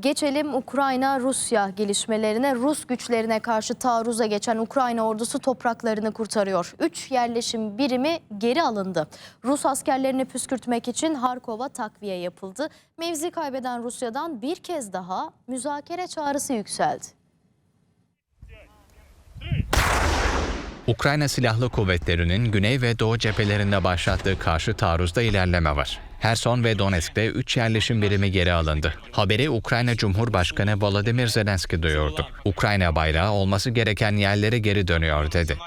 Geçelim Ukrayna-Rusya gelişmelerine. Rus güçlerine karşı taarruza geçen Ukrayna ordusu topraklarını kurtarıyor. Üç yerleşim birimi geri alındı. Rus askerlerini püskürtmek için Harkov'a takviye yapıldı. Mevzi kaybeden Rusya'dan bir kez daha müzakere çağrısı yükseldi. Ukrayna Silahlı Kuvvetleri'nin güney ve doğu cephelerinde başlattığı karşı taarruzda ilerleme var. Herson ve Donetsk'te 3 yerleşim birimi geri alındı. Haberi Ukrayna Cumhurbaşkanı Volodymyr Zelenski duyurdu. Ukrayna bayrağı olması gereken yerlere geri dönüyor dedi.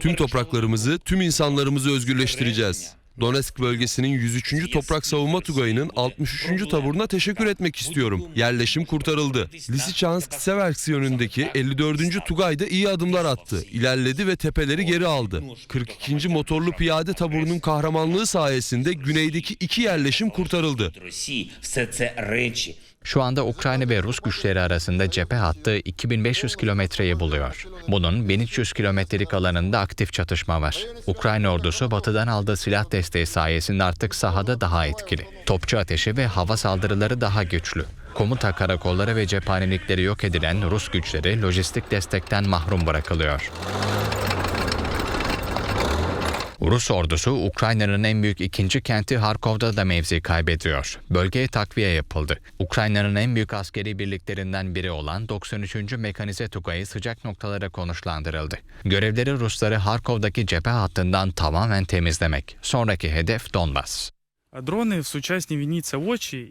Tüm topraklarımızı, tüm insanlarımızı özgürleştireceğiz. Donetsk bölgesinin 103. Toprak Savunma Tugayı'nın 63. taburuna teşekkür etmek istiyorum. Yerleşim kurtarıldı. Lysychansk Seversk yönündeki 54. Tugay da iyi adımlar attı. İlerledi ve tepeleri geri aldı. 42. Motorlu Piyade Taburu'nun kahramanlığı sayesinde güneydeki iki yerleşim kurtarıldı. Şu anda Ukrayna ve Rus güçleri arasında cephe hattı 2500 kilometreyi buluyor. Bunun 1300 kilometrelik alanında aktif çatışma var. Ukrayna ordusu batıdan aldığı silah desteği sayesinde artık sahada daha etkili. Topçu ateşi ve hava saldırıları daha güçlü. Komuta karakolları ve cephanelikleri yok edilen Rus güçleri lojistik destekten mahrum bırakılıyor. Rus ordusu Ukrayna'nın en büyük ikinci kenti Harkov'da da mevzi kaybediyor. Bölgeye takviye yapıldı. Ukrayna'nın en büyük askeri birliklerinden biri olan 93. Mekanize Tugayı sıcak noktalara konuşlandırıldı. Görevleri Rusları Harkov'daki cephe hattından tamamen temizlemek. Sonraki hedef Donbas.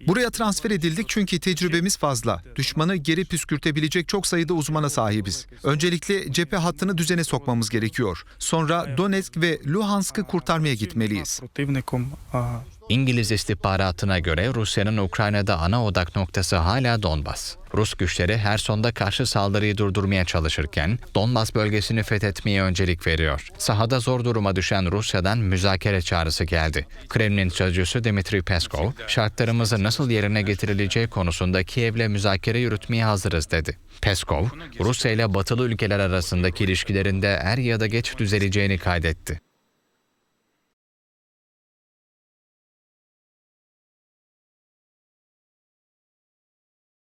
Buraya transfer edildik çünkü tecrübemiz fazla. Düşmanı geri püskürtebilecek çok sayıda uzmana sahibiz. Öncelikle cephe hattını düzene sokmamız gerekiyor. Sonra Donetsk ve Luhansk'ı kurtarmaya gitmeliyiz. İngiliz istihbaratına göre Rusya'nın Ukrayna'da ana odak noktası hala Donbas. Rus güçleri Herson'da karşı saldırıyı durdurmaya çalışırken Donbas bölgesini fethetmeye öncelik veriyor. Sahada zor duruma düşen Rusya'dan müzakere çağrısı geldi. Kremlin sözcüsü Dmitri Peskov, şartlarımızı nasıl yerine getirileceği konusunda Kiev'le müzakere yürütmeye hazırız dedi. Peskov, Rusya ile batılı ülkeler arasındaki ilişkilerinde er ya da geç düzeleceğini kaydetti.